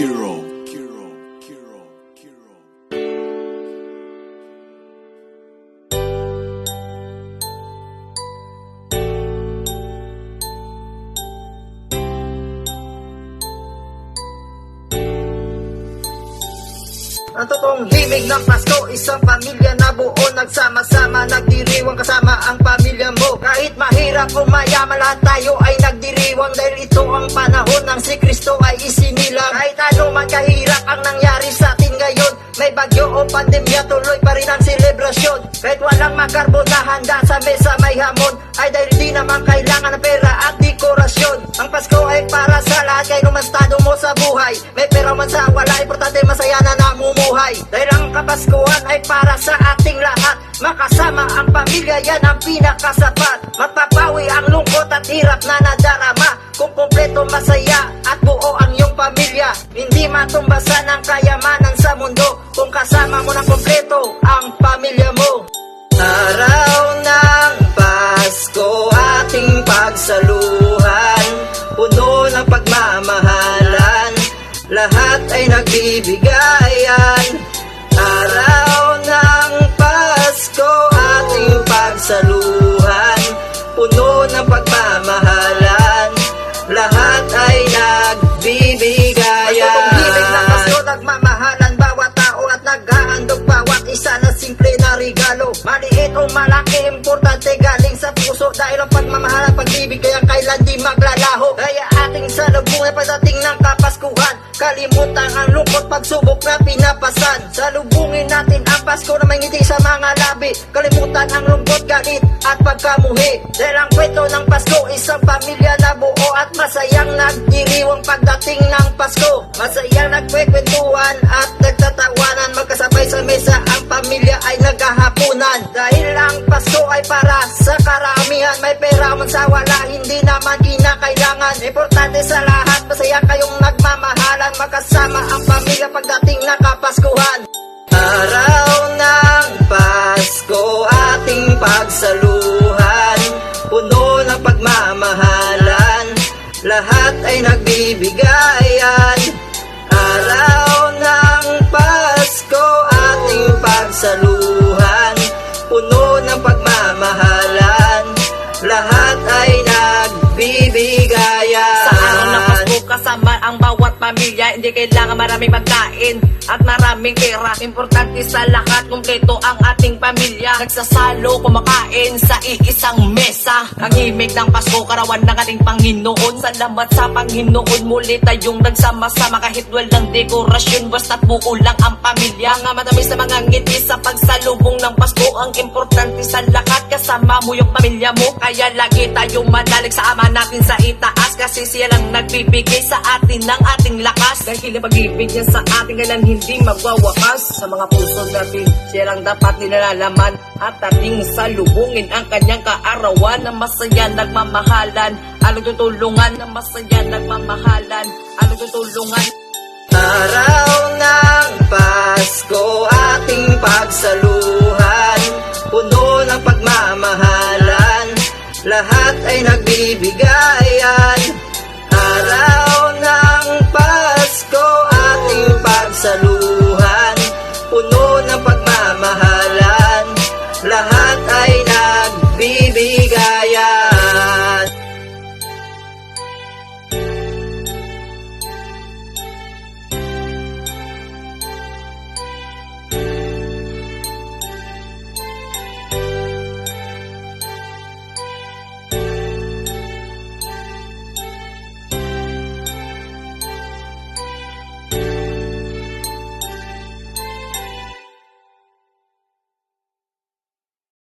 Kiro, Kiro, Kiro, Kiro. Ang totoong himig ng Pasko, isang pamilya na buo Nagsama-sama, nagdiriwang kasama ang pamilya mo Kahit mahirap o mayaman, lahat tayo ay nagdiriwang Dahil ito ang panahon ng si Kristo ay isinilang. Kahit ano man kahirap ang nangyari sa atin ngayon May bagyo o pandemya, tuloy pa rin ang selebrasyon Kahit walang makarbo na handa sa mesa may hamon. Ay dahil di naman kailangan ng pera at dekorasyon. Ang Pasko ay para sa lahat, kahit estado mo sa buhay. May pera man sa wala, importante masaya na namumuhay. Dahil ang kapaskuhan ay para sa ating lahat. Makasama ang pamilya, yan ang pinakasapat. Mapapawi ang lungkot at hirap na nadarama. Kung kompleto masaya at buo ang pamilya. Hindi matumbasan ang kayamanan sa mundo. Kung kasama mo ng kompleto ang pamilya mo. Araw ng Pasko ating pagsaluhan. Puno ng pagmamahalan. Lahat ay nagbibigayan regalo. Maliit o malaki Importante galing sa puso. Dahil ang pagmamahal at pag-ibig Kaya kailan di maglalaho. Kaya ating salubungin Pagdating Kalimutan ang lungkot Pagsubok na pinapasan. Salubungin natin ang Pasko na may ngiti sa mga labi. Kalimutan ang lungkot, galit at pagkamuhi. Dahil ang kwento ng Pasko Isang pamilya na buo At masayang nagdiriwang pagdating ng Pasko. Masayang nagkwekwentuhan At nagtatawanan. Magkasabay sa mesa Ang pamilya ay naghahapunan. Dahil ang Pasko ay para sa karamihan. May pera man sa wala Hindi naman kinakailangan. Importante sa lahat Masaya kayong Magkasama ang pamilya Pagdating ng Kapaskuhan Araw ng Pasko Ating pagsaluhan. Puno ng pagmamahalan Lahat ay nagbibigayan. Araw ng Pasko Ating pagsaluhan ang bawat pamilya Hindi kailangan maraming pagkain at maraming pera. Importante sa lahat, kumpleto ang ating pamilya. Nagsasalo, kumakain sa iisang mesa. Ang himig ng Pasko, karawan ng ating Panginoon. Salamat sa Panginoon, muli tayong nagsama-sama. Kahit walang dekorasyon, basta't buo lang ang pamilya. Mga matamis na mga ngiti sa pagsalubong ng Pasko. Ang importante sa lahat, kasama mo yung pamilya mo. Kaya lagi tayong manalig sa ama natin sa itaas. Kasi siya lang nagbibigay sa atin ng ating lakas. Dahil ang pag-ibig niya sa atin kailan hindi magwawakas. Sa mga puso natin, siya lang dapat nilalaman At ating salubungin ang kanyang kaarawan Na masaya nagmamahalan. Anong tutulungan na masaya nagmamahalan? Anong tutulungan? Araw ng Pasko ating pagsaluhan. Puno ng pagmamahalan. Lahat ay nagbibigayan ng pagmamahalan. Lahat ay nagbibigayan